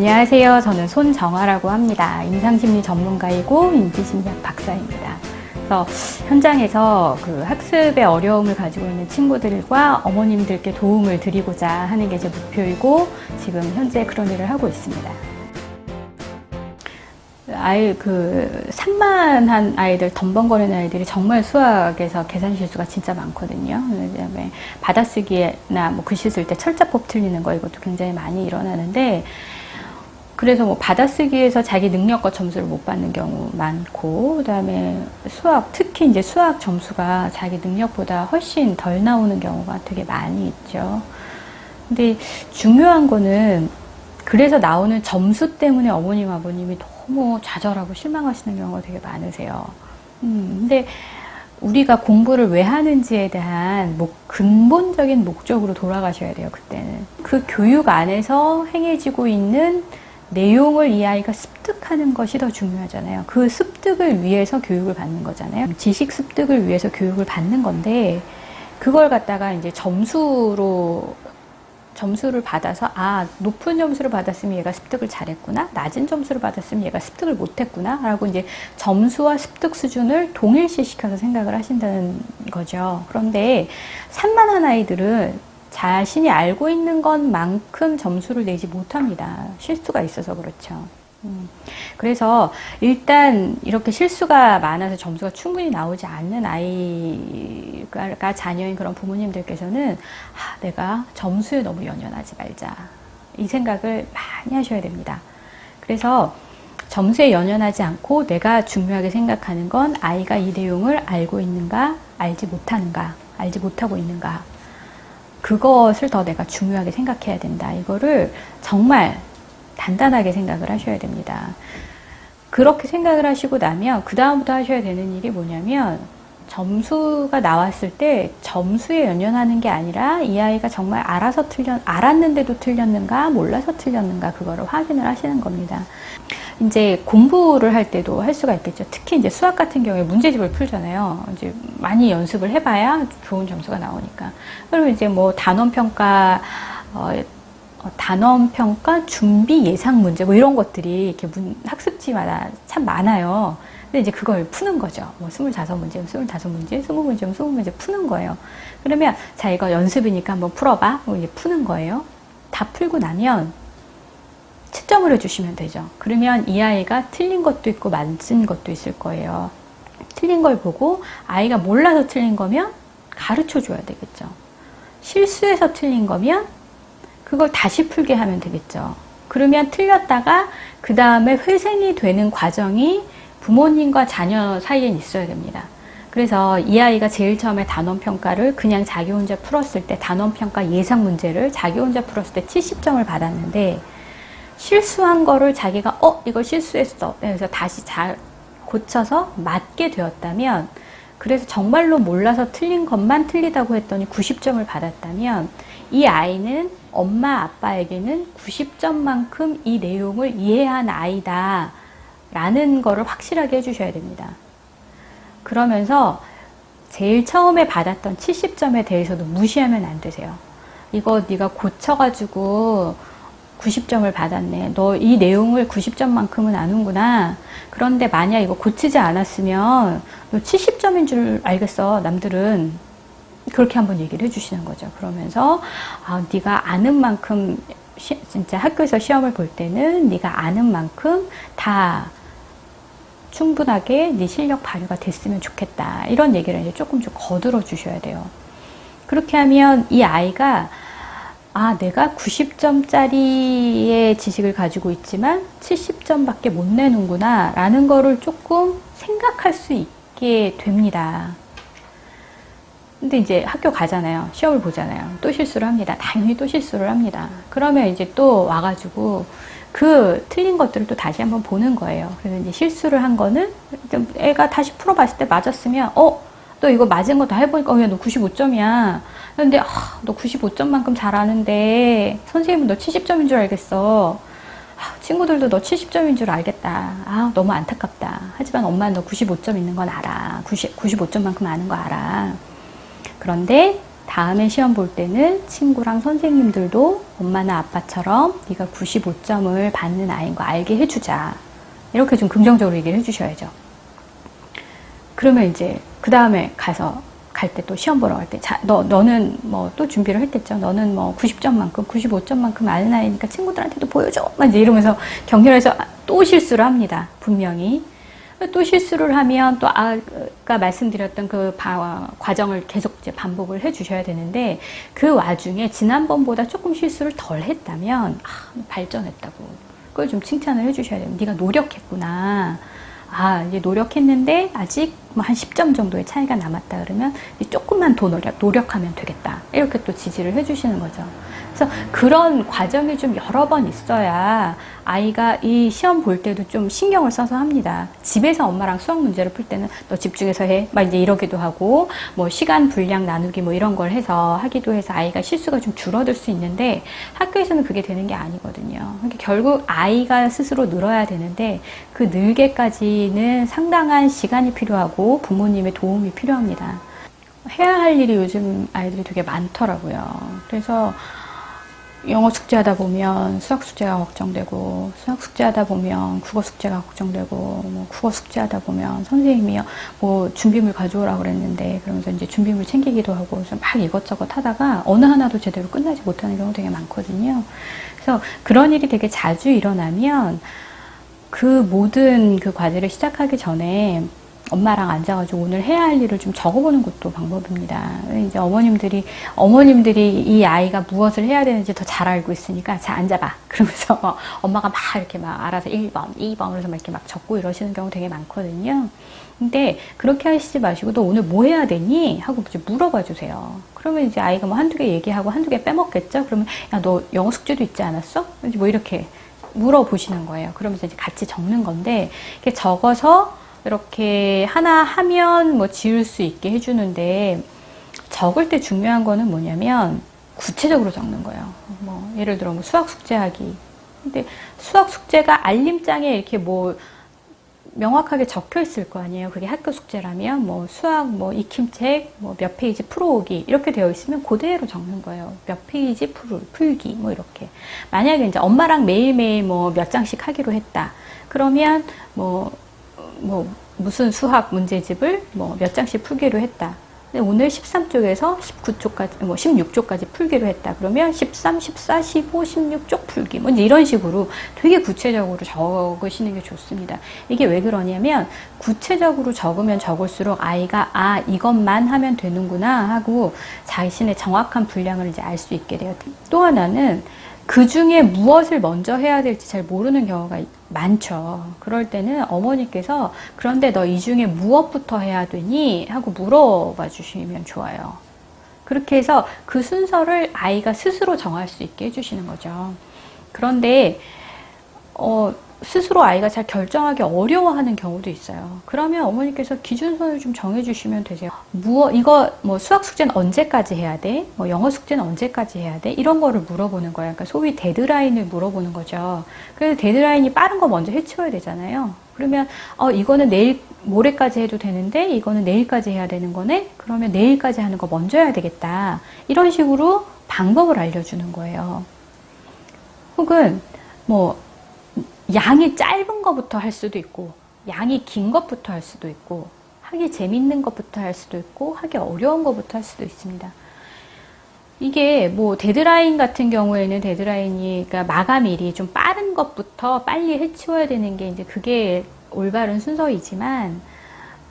안녕하세요. 저는 손정아라고 합니다. 임상심리 전문가이고 인지심리학 박사입니다. 그래서 현장에서 그 학습의 어려움을 가지고 있는 친구들과 어머님들께 도움을 드리고자 하는 게 제 목표이고 지금 현재 그런 일을 하고 있습니다. 아이 그 산만한 아이들 덤벙거리는 아이들이 정말 수학에서 계산 실수가 진짜 많거든요. 그다음에 받아쓰기나 뭐 글씨 쓸 때 철자법 틀리는 거 이것도 굉장히 많이 일어나는데 그래서 뭐 받아쓰기에서 자기 능력과 점수를 못 받는 경우 많고 그 다음에 수학 특히 이제 수학 점수가 자기 능력보다 훨씬 덜 나오는 경우가 되게 많이 있죠. 근데 중요한 거는 그래서 나오는 점수 때문에 어머님 아버님이 너무 좌절하고 실망하시는 경우가 되게 많으세요. 음, 근데 우리가 공부를 왜 하는지에 대한 뭐 근본적인 목적으로 돌아가셔야 돼요, 그때는. 그 교육 안에서 행해지고 있는 내용을 이 아이가 습득하는 것이 더 중요하잖아요. 그 습득을 위해서 교육을 받는 거잖아요. 지식 습득을 위해서 교육을 받는 건데, 그걸 갖다가 이제 점수로 점수를 받아서 아 높은 점수를 받았으면 얘가 습득을 잘했구나 낮은 점수를 받았으면 얘가 습득을 못했구나라고 이제 점수와 습득 수준을 동일시시켜서 생각을 하신다는 거죠. 그런데 산만한 아이들은 자신이 알고 있는 것만큼 점수를 내지 못합니다. 실수가 있어서 그렇죠. 음, 그래서 일단 이렇게 실수가 많아서 점수가 충분히 나오지 않는 아이가 자녀인 그런 부모님들께서는 아, 내가 점수에 너무 연연하지 말자 이 생각을 많이 하셔야 됩니다. 그래서 점수에 연연하지 않고 내가 중요하게 생각하는 건 아이가 이 내용을 알고 있는가 알지 못하는가 알지 못하고 있는가 그것을 더 내가 중요하게 생각해야 된다. 이거를 정말 단단하게 생각을 하셔야 됩니다. 그렇게 생각을 하시고 나면 그다음부터 하셔야 되는 일이 뭐냐면 점수가 나왔을 때 점수에 연연하는 게 아니라 이 아이가 정말 알아서 틀렸, 알았는데도 틀렸는가 몰라서 틀렸는가 그거를 확인을 하시는 겁니다. 이제 공부를 할 때도 할 수가 있겠죠. 특히 이제 수학 같은 경우에 문제집을 풀잖아요. 이제 많이 연습을 해봐야 좋은 점수가 나오니까. 그리고 이제 뭐 단원평가, 어, 어, 단원 평가 준비 예상 문제 뭐 이런 것들이 이렇게 문, 학습지마다 참 많아요. 근데 이제 그걸 푸는 거죠. 뭐 25문제, 25문제, 20문제, 20문제 푸는 거예요. 그러면 자 이거 연습이니까 한번 풀어봐. 뭐 이제 푸는 거예요. 다 풀고 나면 채점을 해주시면 되죠. 그러면 이 아이가 틀린 것도 있고 맞은 것도 있을 거예요. 틀린 걸 보고 아이가 몰라서 틀린 거면 가르쳐 줘야 되겠죠. 실수해서 틀린 거면 그걸 다시 풀게 하면 되겠죠. 그러면 틀렸다가 그 다음에 회생이 되는 과정이 부모님과 자녀 사이엔 있어야 됩니다. 그래서 이 아이가 제일 처음에 단원 평가를 그냥 자기 혼자 풀었을 때 단원 평가 예상 문제를 자기 혼자 풀었을 때 70점을 받았는데 실수한 거를 자기가 어 이걸 실수했어. 그래서 다시 잘 고쳐서 맞게 되었다면 그래서 정말로 몰라서 틀린 것만 틀리다고 했더니 90점을 받았다면 이 아이는 엄마 아빠에게는 90점만큼 이 내용을 이해한 아이다 라는 거를 확실하게 해주셔야 됩니다. 그러면서 제일 처음에 받았던 70점에 대해서도 무시하면 안 되세요. 이거 네가 고쳐가지고 90점을 받았네. 너 이 내용을 90점만큼은 아는구나. 그런데 만약 이거 고치지 않았으면 너 70점인 줄 알겠어. 남들은 그렇게 한번 얘기를 해주시는 거죠. 그러면서 아, 네가 아는 만큼 시, 진짜 학교에서 시험을 볼 때는 네가 아는 만큼 다 충분하게 네 실력 발휘가 됐으면 좋겠다. 이런 얘기를 이제 조금 좀 거들어 주셔야 돼요. 그렇게 하면 이 아이가 아, 내가 90점짜리의 지식을 가지고 있지만 70점밖에 못 내는구나 라는 거를 조금 생각할 수 있게 됩니다. 근데 이제 학교 가잖아요. 시험을 보잖아요. 또 실수를 합니다. 당연히 또 실수를 합니다. 그러면 이제 또 와가지고 그 틀린 것들을 또 다시 한번 보는 거예요. 그래서 이제 실수를 한 거는 애가 다시 풀어봤을 때 맞았으면, 어, 너 이거 맞은 거 다 해보니까, 어, 야, 너 95점이야. 근데, 아, 너 95점만큼 잘하는데, 선생님은 너 70점인 줄 알겠어. 아, 친구들도 너 70점인 줄 알겠다. 아, 너무 안타깝다. 하지만 엄마는 너 95점 있는 건 알아. 90, 95점만큼 아는 거 알아. 그런데 다음에 시험 볼 때는 친구랑 선생님들도 엄마나 아빠처럼 네가 95점을 받는 아이인 거 알게 해주자. 이렇게 좀 긍정적으로 얘기를 해주셔야죠. 그러면 이제 그 다음에 가서 갈 때 또 시험 보러 갈 때, 자, 너, 너는 뭐 또 준비를 했겠죠. 너는 뭐 90점만큼, 95점만큼 아는 아이니까 친구들한테도 보여줘. 막 이러면서 격렬해서 또 실수를 합니다. 분명히. 또 실수를 하면 또 아까 말씀드렸던 그 바- 과정을 계속 이제 반복을 해 주셔야 되는데 그 와중에 지난번보다 조금 실수를 덜 했다면 아, 발전했다고. 그걸 좀 칭찬을 해 주셔야 돼요. 네가 노력했구나. 아, 이제 노력했는데 아직 뭐 한 10점 정도의 차이가 남았다 그러면 이제 조금만 더 노력, 노력하면 되겠다. 이렇게 또 지지를 해 주시는 거죠. 그래서 그런 과정이 좀 여러 번 있어야 아이가 이 시험 볼 때도 좀 신경을 써서 합니다. 집에서 엄마랑 수학 문제를 풀 때는 너 집중해서 해. 막 이제 이러기도 하고 뭐 시간 분량 나누기 뭐 이런 걸 해서 하기도 해서 아이가 실수가 좀 줄어들 수 있는데 학교에서는 그게 되는 게 아니거든요. 그러니까 결국 아이가 스스로 늘어야 되는데 그 늘게까지는 상당한 시간이 필요하고 부모님의 도움이 필요합니다. 해야 할 일이 요즘 아이들이 되게 많더라고요. 그래서 영어 숙제하다 보면 수학 숙제가 걱정되고 수학 숙제하다 보면 국어 숙제가 걱정되고 뭐 국어 숙제하다 보면 선생님이 뭐 준비물 가져오라 그랬는데 그러면서 이제 준비물 챙기기도 하고 막 이것저것 하다가 어느 하나도 제대로 끝나지 못하는 경우 되게 많거든요. 그래서 그런 일이 되게 자주 일어나면 그 모든 그 과제를 시작하기 전에 엄마랑 앉아가지고 오늘 해야 할 일을 좀 적어보는 것도 방법입니다. 이제 어머님들이, 어머님들이 이 아이가 무엇을 해야 되는지 더 잘 알고 있으니까 자, 앉아봐. 그러면서 엄마가 막 이렇게 막 알아서 1번, 2번, 그래서 막 이렇게 막 적고 이러시는 경우 되게 많거든요. 근데 그렇게 하시지 마시고 너 오늘 뭐 해야 되니? 하고 이제 물어봐 주세요. 그러면 이제 아이가 뭐 한두 개 얘기하고 한두 개 빼먹겠죠? 그러면 야, 너 영어 숙제도 있지 않았어? 뭐 이렇게 물어보시는 거예요. 그러면서 이제 같이 적는 건데, 이렇게 적어서 이렇게 하나 하면 뭐 지울 수 있게 해주는데, 적을 때 중요한 거는 뭐냐면, 구체적으로 적는 거예요. 뭐, 예를 들어 뭐 수학 숙제하기. 근데 수학 숙제가 알림장에 이렇게 뭐, 명확하게 적혀 있을 거 아니에요. 그게 학교 숙제라면 뭐 수학 뭐 익힘책 뭐 몇 페이지 풀어오기 이렇게 되어 있으면 그대로 적는 거예요. 몇 페이지 풀, 풀기 뭐 이렇게. 만약에 이제 엄마랑 매일매일 뭐 몇 장씩 하기로 했다. 그러면 뭐, 뭐 무슨 수학 문제집을 뭐 몇 장씩 풀기로 했다. 근데 오늘 13쪽에서 19쪽까지, 뭐 16쪽까지 풀기로 했다. 그러면 13, 14, 15, 16쪽 풀기. 뭐 이런 식으로 되게 구체적으로 적으시는 게 좋습니다. 이게 왜 그러냐면 구체적으로 적으면 적을수록 아이가 아, 이것만 하면 되는구나 하고 자신의 정확한 분량을 이제 알 수 있게 돼요. 또 하나는 그 중에 무엇을 먼저 해야 될지 잘 모르는 경우가 많죠. 그럴 때는 어머니께서 그런데 너 이 중에 무엇부터 해야 되니? 하고 물어봐 주시면 좋아요. 그렇게 해서 그 순서를 아이가 스스로 정할 수 있게 해주시는 거죠. 그런데, 어, 스스로 아이가 잘 결정하기 어려워하는 경우도 있어요. 그러면 어머니께서 기준선을 좀 정해주시면 되세요. 무엇, 이거, 뭐 수학 숙제는 언제까지 해야 돼? 뭐 영어 숙제는 언제까지 해야 돼? 이런 거를 물어보는 거예요. 그러니까 소위 데드라인을 물어보는 거죠. 그래서 데드라인이 빠른 거 먼저 해치워야 되잖아요. 그러면, 어, 이거는 내일, 모레까지 해도 되는데, 이거는 내일까지 해야 되는 거네? 그러면 내일까지 하는 거 먼저 해야 되겠다. 이런 식으로 방법을 알려주는 거예요. 혹은, 뭐, 양이 짧은 것부터 할 수도 있고, 양이 긴 것부터 할 수도 있고, 하기 재밌는 것부터 할 수도 있고, 하기 어려운 것부터 할 수도 있습니다. 이게 뭐 데드라인 같은 경우에는 데드라인이 그러니까 마감일이 좀 빠른 것부터 빨리 해치워야 되는 게 이제 그게 올바른 순서이지만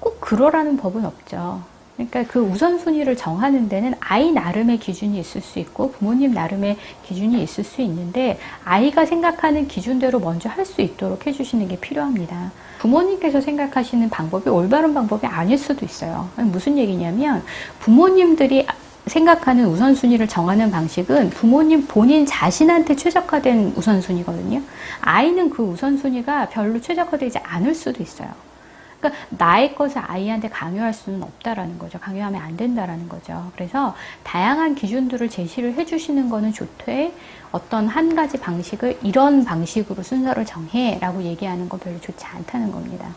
꼭 그러라는 법은 없죠. 그러니까 그 우선순위를 정하는 데는 아이 나름의 기준이 있을 수 있고 부모님 나름의 기준이 있을 수 있는데 아이가 생각하는 기준대로 먼저 할 수 있도록 해주시는 게 필요합니다. 부모님께서 생각하시는 방법이 올바른 방법이 아닐 수도 있어요. 무슨 얘기냐면 부모님들이 생각하는 우선순위를 정하는 방식은 부모님 본인 자신한테 최적화된 우선순위거든요. 아이는 그 우선순위가 별로 최적화되지 않을 수도 있어요. 그러니까 나의 것을 아이한테 강요할 수는 없다라는 거죠. 강요하면 안 된다라는 거죠. 그래서 다양한 기준들을 제시를 해주시는 거는 좋되 어떤 한 가지 방식을 이런 방식으로 순서를 정해라고 얘기하는 건 별로 좋지 않다는 겁니다.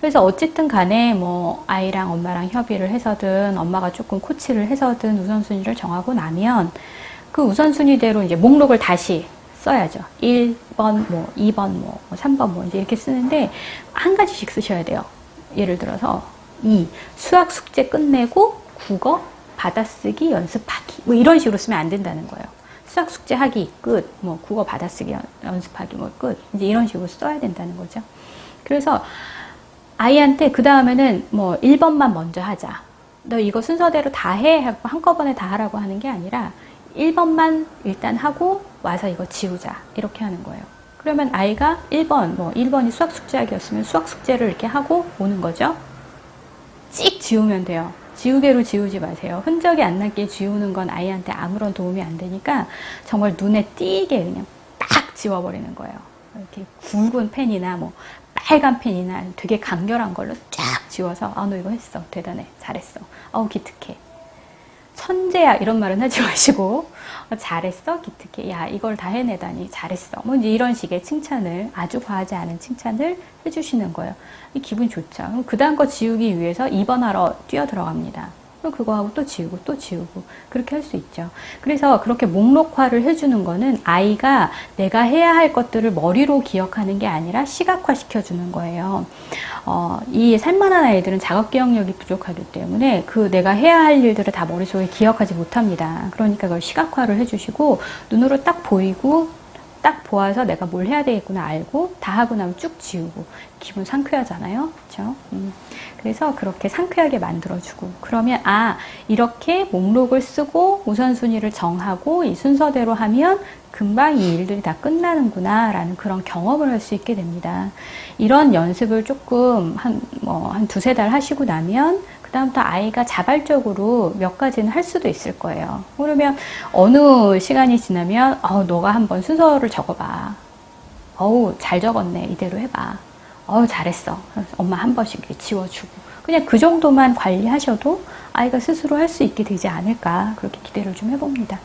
그래서 어쨌든 간에 뭐 아이랑 엄마랑 협의를 해서든 엄마가 조금 코치를 해서든 우선순위를 정하고 나면 그 우선순위대로 이제 목록을 다시 써야죠. 1번, 뭐, 2번, 뭐, 3번, 뭐, 이제 이렇게 쓰는데, 한 가지씩 쓰셔야 돼요. 예를 들어서, 2. 수학 숙제 끝내고, 국어, 받아쓰기, 연습하기. 뭐, 이런 식으로 쓰면 안 된다는 거예요. 수학 숙제 하기, 끝. 뭐, 국어 받아쓰기, 연- 연습하기, 뭐, 끝. 이제 이런 식으로 써야 된다는 거죠. 그래서, 아이한테 그 다음에는 뭐 1번만 먼저 하자. 너 이거 순서대로 다 해. 한꺼번에 다 하라고 하는 게 아니라 1번만 일단 하고 와서 이거 지우자. 이렇게 하는 거예요. 그러면 아이가 1번, 뭐 1번이 수학 숙제하기였으면 수학 숙제를 이렇게 하고 오는 거죠. 찍 지우면 돼요. 지우개로 지우지 마세요. 흔적이 안 나게 지우는 건 아이한테 아무런 도움이 안 되니까 정말 눈에 띄게 그냥 딱 지워버리는 거예요. 이렇게 굵은 펜이나 뭐 빨간 펜이나 되게 강렬한 걸로 쫙 지워서 아 너 이거 했어 대단해 잘했어 어우 기특해 천재야 이런 말은 하지 마시고 어, 잘했어 기특해. 야 이걸 다 해내다니 잘했어. 뭐 이런 식의 칭찬을 아주 과하지 않은 칭찬을 해주시는 거예요. 이 기분 좋죠. 그럼 그 다음 거 지우기 위해서 2번 하러 뛰어 들어갑니다 그럼 그거 하고 또 지우고 또 지우고. 그렇게 할 수 있죠. 그래서 그렇게 목록화를 해주는 거는 아이가 내가 해야 할 것들을 머리로 기억하는 게 아니라 시각화 시켜주는 거예요. 어, 이 살만한 아이들은 자각 기억력이 부족하기 때문에 그 내가 해야 할 일들을 다 머릿속에 기억하지 못합니다. 그러니까 그걸 시각화를 해주시고 눈으로 딱 보이고 딱 보아서 내가 뭘 해야 되겠구나 알고 다 하고 나면 쭉 지우고 기분 상쾌하잖아요. 그렇죠? 음. 그래서 그렇게 상쾌하게 만들어주고 그러면 아 이렇게 목록을 쓰고 우선순위를 정하고 이 순서대로 하면 금방 이 일들이 다 끝나는구나 라는 그런 경험을 할 수 있게 됩니다. 이런 연습을 조금 한 뭐 한 두세 달 하시고 나면 그다음부터 아이가 자발적으로 몇 가지는 할 수도 있을 거예요. 그러면 어느 시간이 지나면 어 너가 한번 순서를 적어봐. 어우 잘 적었네 이대로 해봐. 어우 잘했어. 엄마 한 번씩 지워주고 그냥 그 정도만 관리하셔도 아이가 스스로 할 수 있게 되지 않을까 그렇게 기대를 좀 해봅니다.